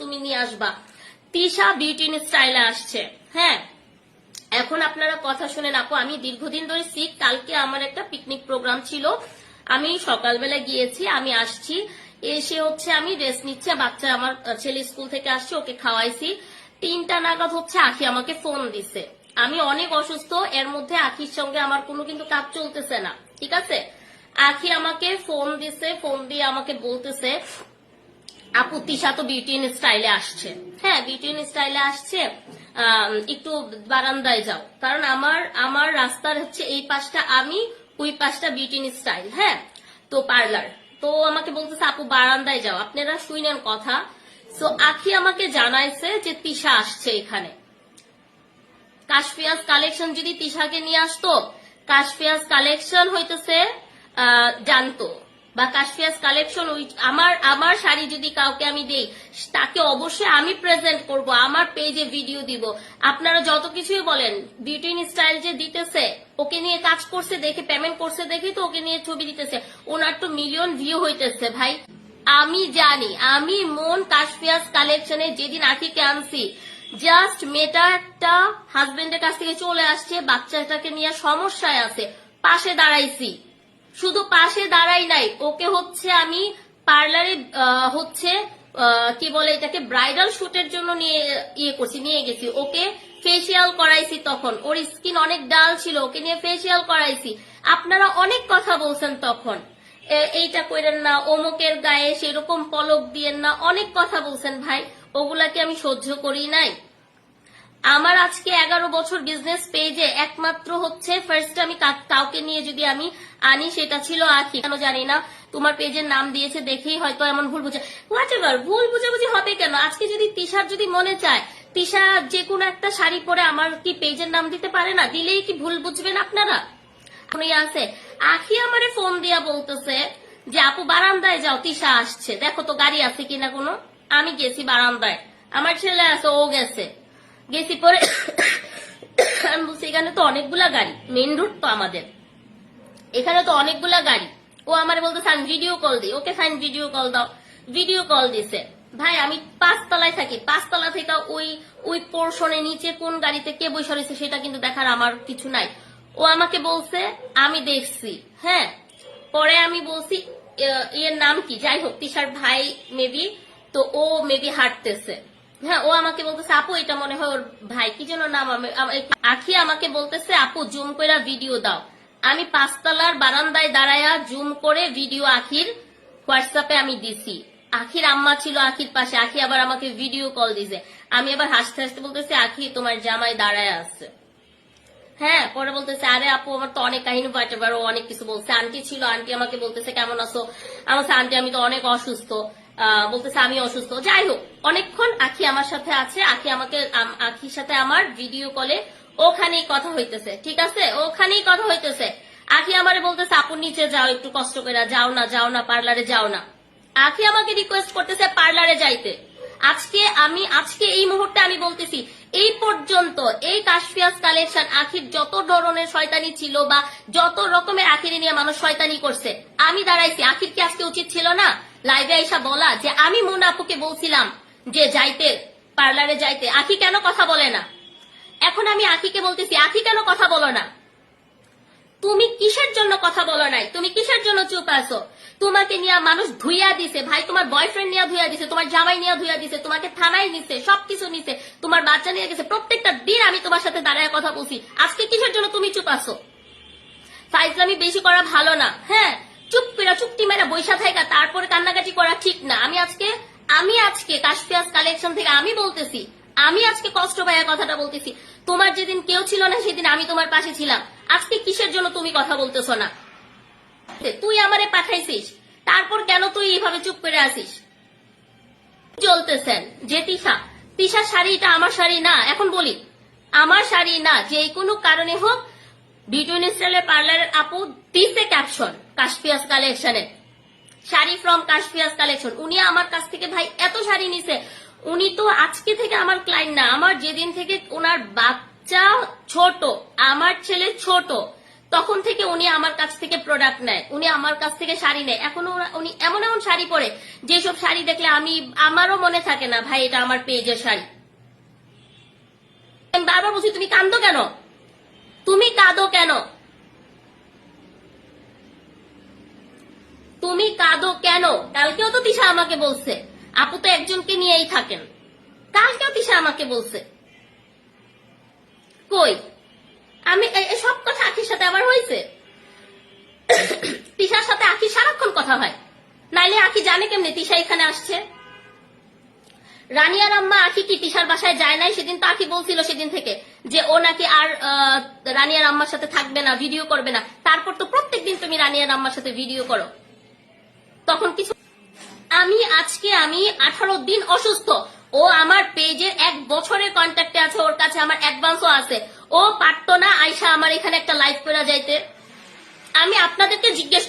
তুমি নিয়ে আসবা। তিশা বিউটি স্টাইলে আসছে। হ্যাঁ এখন আপনারা কথা শুনেন, আপু, আমি দীর্ঘদিন ধরে সিক কালকে আমার একটা পিকনিক প্রোগ্রাম ছিল। আমি সকালবেলা গিয়েছি, আমি আসছি, এসে হচ্ছে আমি রেস্ট নিচ্ছে বাচ্চা আমার ছেলে স্কুল থেকে আসছে, ওকে খাওয়াইছি। তিনটা নাগাদ হচ্ছে আখি আমাকে ফোন দিছে। আমি অনেক অসুস্থ, এর মধ্যে আখির সঙ্গে আমার কোনো কিন্তু কাজ চলতেছে না, ঠিক আছে? আখি আমাকে ফোন দিছে ফোন দিয়ে আমাকে বলতেছে আপু তিশা তো বিউটি ইন স্টাইলে আসছে। হ্যাঁ বিউটি ইন স্টাইলে আসছে। একটু বারান্দায় যাও। কারণ আমার আমার রাস্তার হচ্ছে এই পাশটা আমি, ওই পাশটা বিউটি ইন স্টাইল হ্যাঁ? তো পার্লার তো আমাকে বলতেছে, আপু, বারান্দায় যাও। আপনারা শুনেন কথা। সো আখি আমাকে জানাইছে যে তিশা আসছে এখানে। কাশফিয়াস কালেকশন যদি তিশাকে নিয়ে আসতো কাশফিয়াস কালেকশন হইতেছে জানতো। বা কাশফিয়াস কালেকশন ওই আমার আমার শাড়ি যদি কাউকে আমি দেই তাকে অবশ্যই আমি প্রেজেন্ট করব, আমার পেজে ভিডিও দিব। আপনারা যত কিছুই বলেন বিউটি স্টাইল যে দিতেছে, ওকে নিয়ে কাজ করছে দেখে পেমেন্ট করছে দেখে তো ওকে নিয়ে ছবি দিতেছে। ওনার তো মিলিয়ন ভিউ হইতেছে ভাই। আমি জানি, আমি মন কাশফিয়াস কালেকশনে যেদিন আখিকে আনছি জাস্ট মেয়েটা একটা হাজবেন্ডের কাছ থেকে চলে আসছে, বাচ্চাটাকে নিয়ে সমস্যায় আছে, পাশে দাঁড়াইছি। শুধু পাশে দাঁড়াই নাই, ওকে হচ্ছে আমি পার্লারে হচ্ছে কি বলে এটাকে ব্রাইডাল শুটের জন্য নিয়ে ইয়ে করছি, নিয়ে গেছি। ওকে ফেসিয়াল করাইছি তখন। ওর স্কিন অনেক ডাল ছিল, ওকে নিয়ে ফেসিয়াল করাইছি। আপনারা অনেক কথা বলছেন তখন। এইটা করেন না, অমুকের গায়ে সেরকম পলক দিয়েন না, অনেক কথা বলছেন ভাই। ওগুলাকে আমি সহ্য করি নাই। আমার আজকে এগারো বছর বিজনেস পেজে একমাত্র হচ্ছে ফার্স্ট আমি কাউকে নিয়ে যদি আমি আনি, সেটা ছিল আখি কেন জানি না, তোমার পেজের নাম দিয়েছে দেখেই হয়তো এমন ভুল বুঝে হোয়াট এভার ভুল বুঝাবুঝি হবে কেন? আজকে যদি তিশার যদি মনে চায়, তিশা যে কোনো একটা শাড়ি পরে আমার কি পেজের নাম দিতে পারে না? দিলেই কি ভুল বুঝবেন আপনারা? আছে। আখি আমারে ফোন দিয়া বলতেছে যে, আপু, বারান্দায় যাও, তিশা আসছে। দেখো তো গাড়ি আছে কিনা কোনো? আমি গেছি বারান্দায়। আমার ছেলে আছে, ও গেছে। গেছি পরে আমি বলছি এখানে তো অনেকগুলা গাড়ি মেন রুট তো আমাদের। এখানে তো অনেকগুলা গাড়ি। ও আমার বলতেছে আমি ভিডিও কল দিই ওকে ফাইন ভিডিও কল দাও। ভিডিও কল দিছে। ভাই, আমি পাঁচতলায় থাকি। পাঁচতলা থেকে ওই ওই পোর্শনে নিচে কোন গাড়িতে কে বসে রয়েছে সেটা কিন্তু দেখার আমার কিছু নাই। ও আমাকে বলছে, আমি দেখছি। হ্যাঁ পরে আমি বলছি এর নাম কি? যাই হোক, তিশার ভাই মেবি তো ও মেবি হাঁটতেছে। হ্যাঁ ও আমাকে বলতেছে, আপু, এটা মনে হয় ওর ভাই। কি যেন নাম আখি আমাকে বলতেছে, আপু, জুম করে ভিডিও দাও। আমি পাঁচতলার বারান্দায় দাঁড়ায়া জুম করে ভিডিও আখির হোয়াটসঅ্যাপে আমি দিছি। আখির আম্মা ছিল আখির পাশে, আখি আবার আমাকে ভিডিও কল দিছে। আমি আবার হাসতে হাসতে বলতেছি, আখি, তোমার জামাই দাঁড়ায় আছে। হ্যাঁ পরে বলতেছে, আরে আপু, আমার তো অনেক কাহিনী পাঠে পারো, অনেক কিছু বলছে। আন্টি ছিল, আন্টি আমাকে বলতেছে, কেমন আছো? আমার আন্টি, আমি তো অনেক অসুস্থ। বলতেছে, আমি অসুস্থ। যাই হোক, অনেকক্ষণ আখি আমার সাথে আছে। আখি আমাকে আখির সাথে আমার ভিডিও কলে ওখানেই কথা হইতেছে, ঠিক আছে? ওখানেই কথা হইতেছে। আখি আমারে বলতেছে, আপু, নিচে যাও, একটু কষ্ট করে, যাও না যাও না, পার্লারে যাও না। আখি আমাকে রিকোয়েস্ট করতেছে, পার্লারে যাইতে। আজকে আমি, আজকে এই মুহূর্তে আমি বলতেছি, এই পর্যন্ত এই কাশফিয়াস কালেকশন আখির যত ধরনের শয়তানি ছিল বা যত রকমের আখিরে নিয়ে মানুষ শয়তানি করছে, আমি দাঁড়াইছি। আখির কি আজকে উচিত ছিল না? লাইভে আইসা বলা যে আমি মুন আপুকে বলছিলাম যে যাইতে, পার্লারে যাইতে। আখি কেন কথা বলে না? এখন আমি আখিকে বলতেছি, আখি কেন কথা বলো না? তুমি কিসের জন্য কথা বলো নাই? তুমি কিসের জন্য চুপ আছো? তোমাকে নিয়ে মানুষ ধুইয়া দিছে। ভাই, তোমার বয়ফ্রেন্ড নিয়ে ধুইয়া দিছে, তোমার জামাই নিয়ে ধুইয়া দিছে, তোমাকে থানায় নিছে, সবকিছু নিছে, তোমার বাচ্চা নিয়ে গেছে। প্রত্যেকটা দিন আমি তোমার সাথে দাঁড়ায় কথা বলছি। আজকে কিসের জন্য তুমি চুপ আছো? ফাইজলামি বেশি করা ভালো না হ্যাঁ? চুপ করে চুপটি মেরে বৈশা থাকা তারপরে কান্নাকাটি করা ঠিক না। আমি আজকে আমি আজকে কাশফিয়াস কালেকশন থেকে আমি বলতেছি, আমি আজকে কষ্ট পাইয়া কথাটা বলতেছি। তোমার যেদিন কেউ ছিল না, সেদিন আমি তোমার পাশে ছিলাম। আজকে কিসের জন্য তুমি কথা বলতেছো না? তুই আমারে পাঠাইছিস, তারপর কেন তুই এইভাবে চুপ করে আসিস চলতেছেন যে তিশা। তিশা শাড়িটা আমার শাড়ি না, এখন বলি, আমার শাড়ি না যে কোনো কারণে হোক বিউটি স্টাইলের পার্লারের আপু দিছে ক্যাপশন কাশপিয়াস কালেকশনে শাড়ি ফ্রম কাশপিয়াস কালেকশন উনি আমার কাছ থেকে, ভাই, এত শাড়ি নিছে। উনি তো আজকে থেকে আমার ক্লায়েন্ট না। আমার যেদিন থেকে ওনার বাচ্চা ছোট, আমার ছেলে ছোট, তখন থেকে উনি আমার কাছ থেকে প্রোডাক্ট নেয়। উনি আমার কাছ থেকে শাড়ি নেয়। এখনও উনি এমন এমন শাড়ি পরে, যেসব শাড়ি দেখলে আমি, আমারও মনে থাকে না, ভাই, এটা আমার পেজের শাড়ি। আমি বারবার বলছি, তুমি কান্দো কেন? তুমি কাঁদো কেন? তুমি কাঁদো কেন? কালকেও তো তিশা আমাকে বলছে। আপু তো একজনকে নিয়েই থাকেন। কালকেও তিশা আমাকে বলছে। কই? আমি সব কথা আখির সাথে আবার হয়েছে? তিশার সাথে আখি সারাক্ষণ কথা হয়। নাইলে আখি জানে কেমনি তিশা এখানে আসছে? রানিয়ার আম্মা আখি কি তিশার বাসায় যায় নাই? সেদিন তো আখি বলছিল সেদিন থেকে। যে ও নাকি আর আহ, রানিয়ার আম্মার সাথে থাকবে না ভিডিও করবে না। তারপর তো প্রত্যেকদিন তুমি রানিয়া আম্মার সাথে ভিডিও করো। তখন কিছু আমি আজকে আমি আঠারো দিন অসুস্থ। ও আমার পেজের এক বছরের কন্ট্যাক্টে আছে ওর কাছে আমার অ্যাডভান্সও আছে। ও পারতো না আয়সা আমার এখানে একটা লাইভ করে যাইতে। আমি আপনাদেরকে জিজ্ঞেস